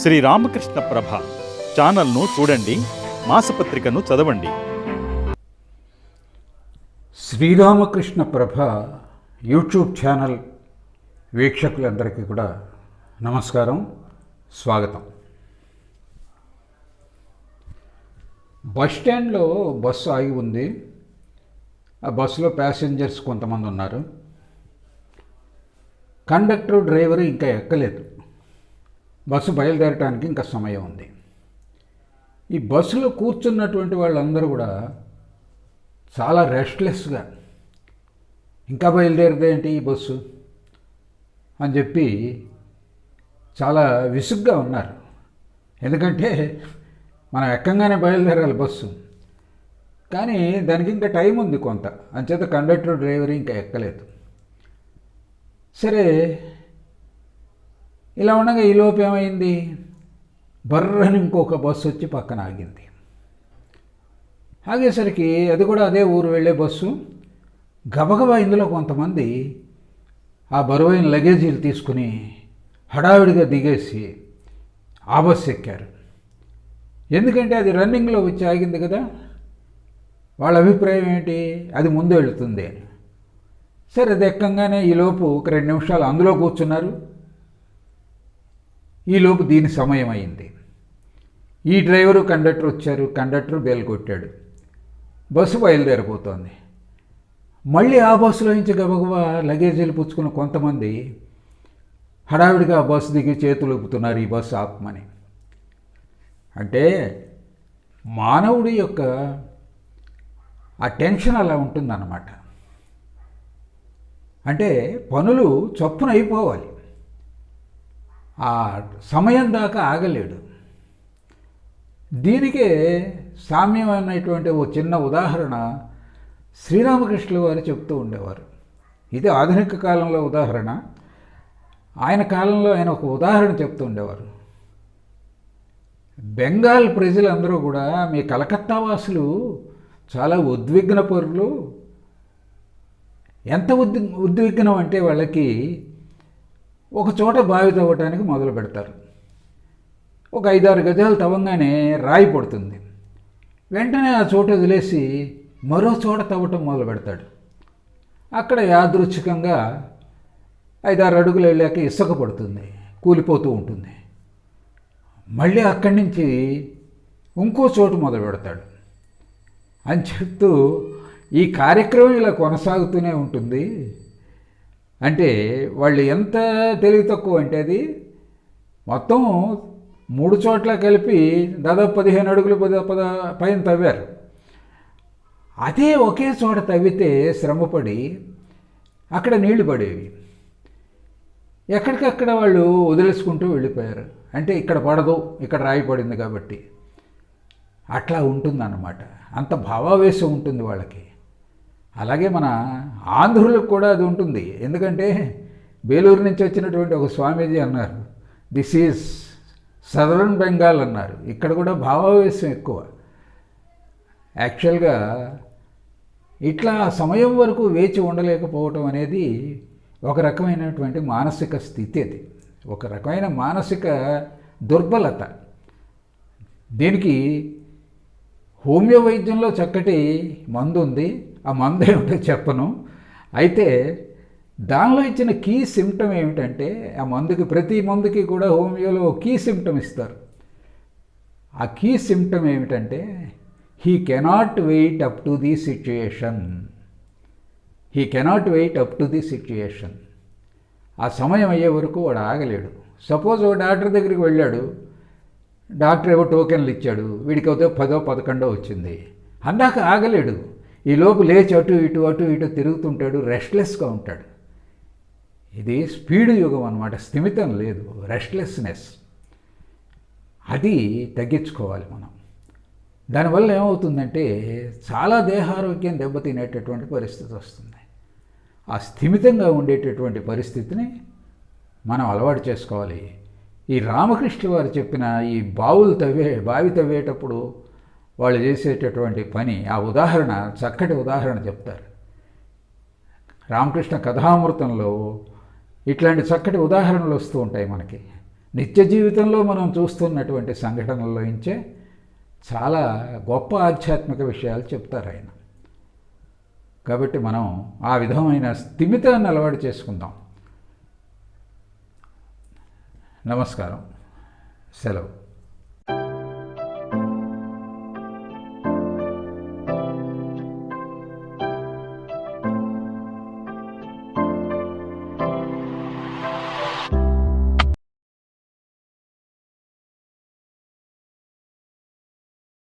శ్రీ రామకృష్ణ ప్రభ ఛానల్ను చూడండి మాసపత్రికను చదవండి. శ్రీరామకృష్ణ ప్రభ యూట్యూబ్ ఛానల్ వీక్షకులందరికీ కూడా నమస్కారం స్వాగతం. బస్ స్టాండ్లో బస్సు ఆగి ఉంది. ఆ బస్సులో ప్యాసింజర్స్ కొంతమంది ఉన్నారు. కండక్టర్ డ్రైవర్ ఇంకా ఎక్కలేదు. బస్సు బయలుదేరటానికి ఇంకా సమయం ఉంది. ఈ బస్సులో కూర్చున్నటువంటి వాళ్ళందరూ కూడా చాలా రెస్ట్లెస్గా ఇంకా బయలుదేరదేంటి ఈ బస్సు? అని చెప్పి చాలా విసుగ్గా ఉన్నారు. ఎందుకంటే మనం ఎక్కంగానే బయలుదేరాలి బస్సు. కానీ దానికి ఇంకా టైం ఉంది కొంత. అంచేత కండక్టర్ డ్రైవర్ ఇంకా ఎక్కలేదు. సరే ఇలా ఉండగా ఈలోపు ఏమైంది? బర్రని ఇంకొక బస్సు వచ్చి పక్కన ఆగింది. ఆగేసరికి అది కూడా అదే ఊరు వెళ్ళే బస్సు. గబగబా ఇందులో కొంతమంది ఆ బరువైన లగేజీలు తీసుకుని హడావిడిగా దిగేసి ఆ బస్సు ఎక్కారు. ఎందుకంటే అది రన్నింగ్లో వచ్చి ఆగింది కదా. వాళ్ళ అభిప్రాయం ఏంటి అది ముందు వెళుతుంది అని. సరే అది ఎక్కంగానే ఈలోపు ఒక రెండు నిమిషాలు అందులో కూర్చున్నారు. ఈలోపు దీని సమయం అయింది. ఈ డ్రైవరు కండక్టర్ వచ్చారు. కండక్టర్ బెల్ కొట్టాడు. బస్సు బయలుదేరిపోతోంది. మళ్ళీ ఆ బస్సులో నుంచి గబగబా లగేజీలు పుచ్చుకున్న కొంతమంది హడావిడిగా ఆ బస్సు దిగి చేతులు ఊపుతున్నారు ఈ బస్సు ఆపమని. అంటే మానవుడి యొక్క ఆ టెన్షన్ అలా ఉంటుందన్నమాట. అంటే పనులు చప్పున అయిపోవాలి. ఆ సమయం దాకా ఆగలేడు. దీనికే సామ్యమైనటువంటి ఓ చిన్న ఉదాహరణ శ్రీరామకృష్ణుల వారు చెప్తూ ఉండేవారు. ఇది ఆధునిక కాలంలో ఉదాహరణ. ఆయన కాలంలో ఆయన ఒక ఉదాహరణ చెప్తూ ఉండేవారు. బెంగాల్ ప్రజలందరూ కూడా మీ కలకత్తా వాసులు చాలా ఉద్విగ్న పరులు ఎంత ఉద్ ఉద్విగ్నం అంటే వాళ్ళకి ఒక చోట బావి తవ్వటానికి మొదలు పెడతారు. ఒక ఐదారు గజాలు తవ్వగానే రాయి పడుతుంది. వెంటనే ఆ చోట వదిలేసి మరో చోట తవ్వటం మొదలు పెడతాడు. అక్కడ యాదృచ్ఛికంగా ఐదారు అడుగులు వెళ్ళాక ఇసుక పడుతుంది కూలిపోతూ ఉంటుంది. మళ్ళీ అక్కడి నుంచి ఇంకో చోటు మొదలు పెడతాడు. అని చెప్తూ ఈ కార్యక్రమం ఇలా కొనసాగుతూనే ఉంటుంది. అంటే వాళ్ళు ఎంత తెలివి తక్కువ అంటే అది మొత్తం మూడు చోట్ల కలిపి దాదాపు పదిహేను అడుగులు పద పద పైన తవ్వారు. అదే ఒకే చోట తవ్వితే శ్రమపడి అక్కడ నీళ్ళు పడేవి. ఎక్కడికక్కడ వాళ్ళు వదిలేసుకుంటూ వెళ్ళిపోయారు. అంటే ఇక్కడ పడదు ఇక్కడ రాయి పడింది కాబట్టి. అట్లా ఉంటుందన్నమాట. అంత భావావేశం ఉంటుంది వాళ్ళకి. అలాగే మన ఆంధ్రులకు కూడా అది ఉంటుంది. ఎందుకంటే బేలూరు నుంచి వచ్చినటువంటి ఒక స్వామీజీ అన్నారు దిస్ ఈజ్ సదరన్ బెంగాల్ అన్నారు. ఇక్కడ కూడా భావావేశం ఎక్కువ. యాక్చువల్గా ఇట్లా సమయం వరకు వేచి ఉండలేకపోవటం అనేది ఒక రకమైనటువంటి మానసిక స్థితి అది. ఒక రకమైన మానసిక దుర్బలత. దీనికి హోమియో వైద్యంలో చక్కటి మందు ఉంది ఆ మందు ఏమిటో చెప్పను. అయితే దానిలో ఇచ్చిన కీ సిమ్టమ్ ఏమిటంటే ఆ మందుకి ప్రతి మందుకి కూడా హోమియోలో కీ సిమ్టమ్ ఇస్తారు. ఆ కీ సిమ్టమ్ ఏమిటంటే he cannot wait up to the situation. He cannot wait up to the situation. ఆ సమయం అయ్యే వరకు వాడు ఆగలేడు. సపోజ్ ఓ డాక్టర్ దగ్గరికి వెళ్ళాడు. డాక్టర్ ఏవో టోకెన్లు ఇచ్చాడు. వీడికి అయితే పదో పదకొండో వచ్చింది. అందాక ఆగలేడు. ఈ లోపు లేచి అటు ఇటు అటు ఇటు తిరుగుతుంటాడు. రెస్ట్లెస్గా ఉంటాడు. ఇది స్పీడ్ యుగం అనమాట స్థిమితం లేదు. రెస్ట్లెస్నెస్. అది తగ్గించుకోవాలి మనం. దానివల్ల ఏమవుతుందంటే చాలా దేహారోగ్యం దెబ్బతినేటటువంటి పరిస్థితి వస్తుంది. ఆ స్థిమితంగా ఉండేటటువంటి పరిస్థితిని మనం అలవాటు చేసుకోవాలి. ఈ రామకృష్ణ వారు చెప్పిన ఈ బావులు తవ్వే బావి తవ్వేటప్పుడు వాళ్ళు చేసేటటువంటి పని ఆ ఉదాహరణ చక్కటి ఉదాహరణ చెప్తారు. రామకృష్ణ కథామృతంలో ఇట్లాంటి చక్కటి ఉదాహరణలు వస్తూ ఉంటాయి మనకి. నిత్య జీవితంలో మనం చూస్తున్నటువంటి సంఘటనల్లోంచే చాలా గొప్ప ఆధ్యాత్మిక విషయాలు చెప్తారు ఆయన. కాబట్టి మనం ఆ విధమైన స్థిమితాన్ని అలవాటు చేసుకుందాం. నమస్కారం. సెలవు.